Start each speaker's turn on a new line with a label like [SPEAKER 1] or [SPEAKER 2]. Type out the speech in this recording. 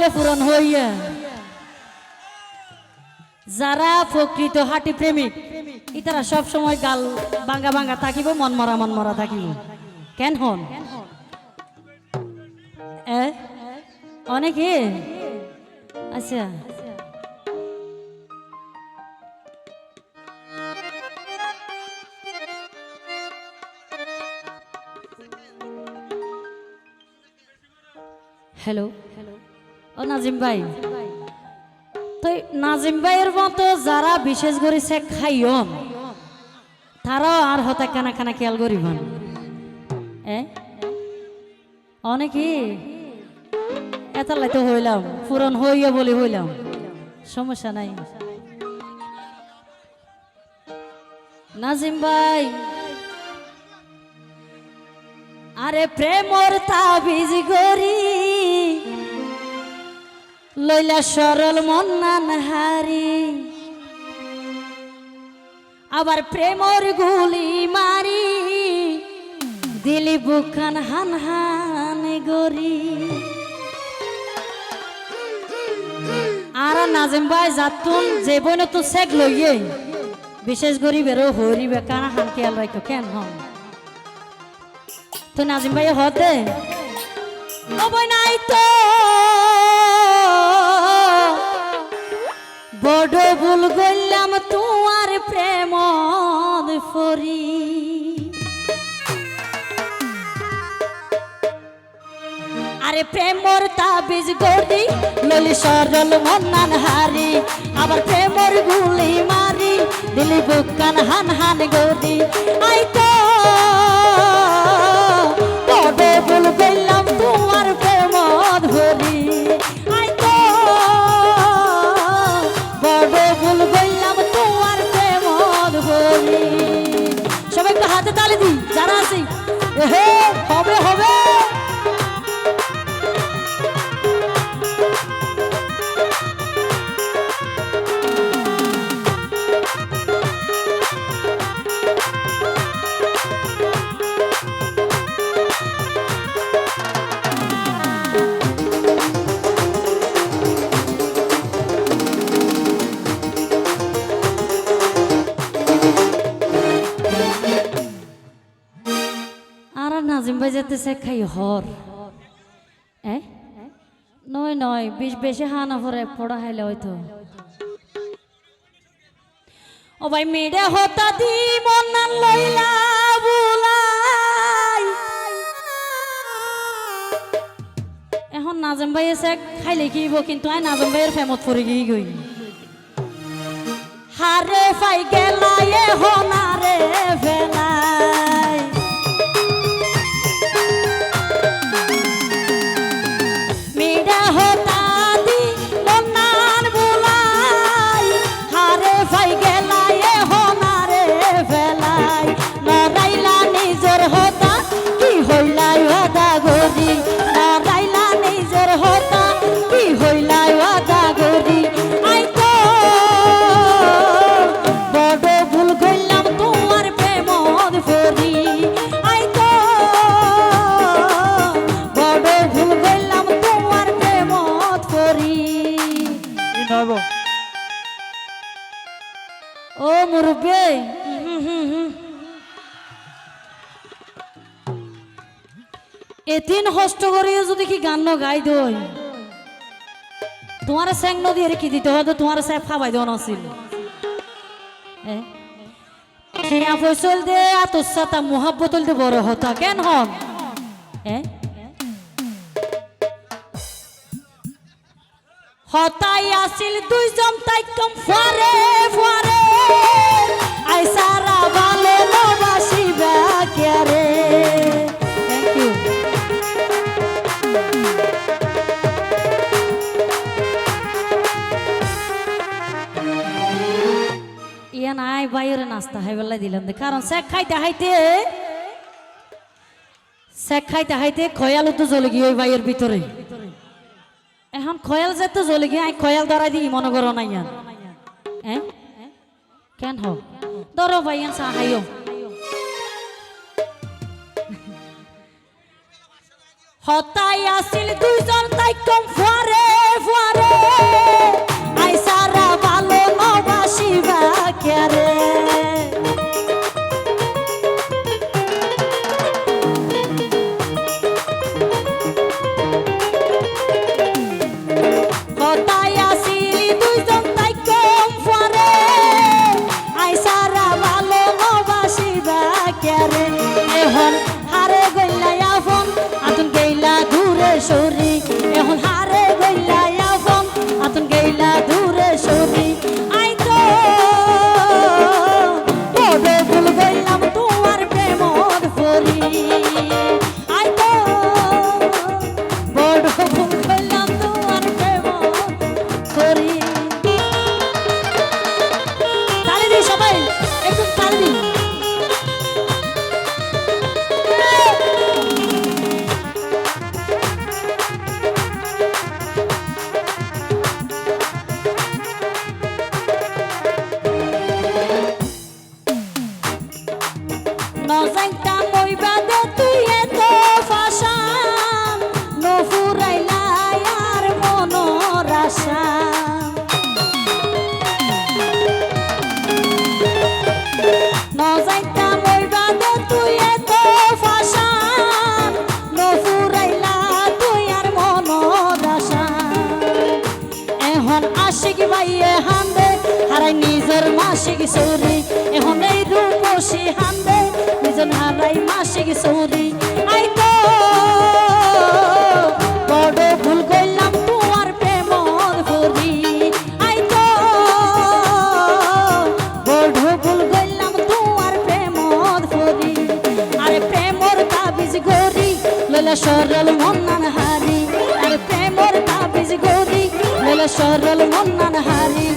[SPEAKER 1] চাইলে পূরণ হইয়া। যারা প্রকৃত হাঁটি প্রেমিক, ইতারা সব সময় গাল বাঙ্গা বাঙ্গা থাকিব, মন মরা মন মরা থাকিব। কেন হন? অনেকে? আচ্ছা। Hello hello. ও নাজিম ভাই। তো নাজিম ভাইয়ের মতো যারা বিশেষ করে সে খাইয়ন তারাও আর হতে কানা কানা খেয়াল করিবেন। অনেকে এতালাই তো হইলাম পুরন হইয়া বলি হইলাম। সমস্যা নাই। নাজিম ভাই। আরে প্রেমর তাবিজ গরি লইলা সরল মন্নান হারি। আবার প্রেমর গুলি মারি, দিলি বুখান হান হান গরি। আর নাজিম ভাই যাতুন যে বইন তো সেক লইয়ে। বিশেষ গরিবেরও হরিবে কানা হান খেয়াল রাখো কেন হন? তো নাজিম ভাই হতে? নাই তো। বড় ভুল গইলাম তোমার প্রেম ফরি। আরে প্রেমর তাবিজ গড়ি ললি সরল মন্নান হারি। আবার প্রেমর গুলি মারি, দিলি বুকান হান হান গড়ি। আই তো যেতেছে খাই হর। এ? নয় নয়, বেশ, বেশি হানা ভরে পড়া হাইলে হয়তো। ও ভাই মেয়েরা হতা দি বুলাই। এখন নাজিম ভাই এসে খাইলে কিব কিন্তু আই নাজিম ভাইয়ের ফেমত পড়ে গিয়ে গই। হারে ফাই গেলায় হনারে ফেলাই এতিন হষ্ট করিও যদি কি গান গাই দই? তোমার স্যাং নদী কি দিতে হয়তো তোমার স্যাং ফাবাই দেওয়া নছিল। খেয়া ফসল দে আতসাতা মোহাব্বতল দে বড় হতা। কেন হন? হতাই আসিল দুইজন তাই কম ফারে ফারে। আই সারা ভালো নবাসিবা নাস্তা হাইবেলা দিলাম কারণ খাইতে হাইতে খাইতে হাইতে তো জ্বলে গিয়ে ওই ভিতরে। এখন খয়াল যে তো জ্বলে গিয়ে খয়াল দিই, মনে করো নাই হ্যাঁ কেন হোক ধরো হতাই আসিল দুইজন তাই কম ফুয়ারে ফুয়ারে। আমার আশিক ভাইয়ে হান্দে হারাই নিজের মাসিক সৌরি এখন এই রূপসী হান্দে নিজন হারাই মাসিক সৌরি আই তো! সরল মন্নান হারি।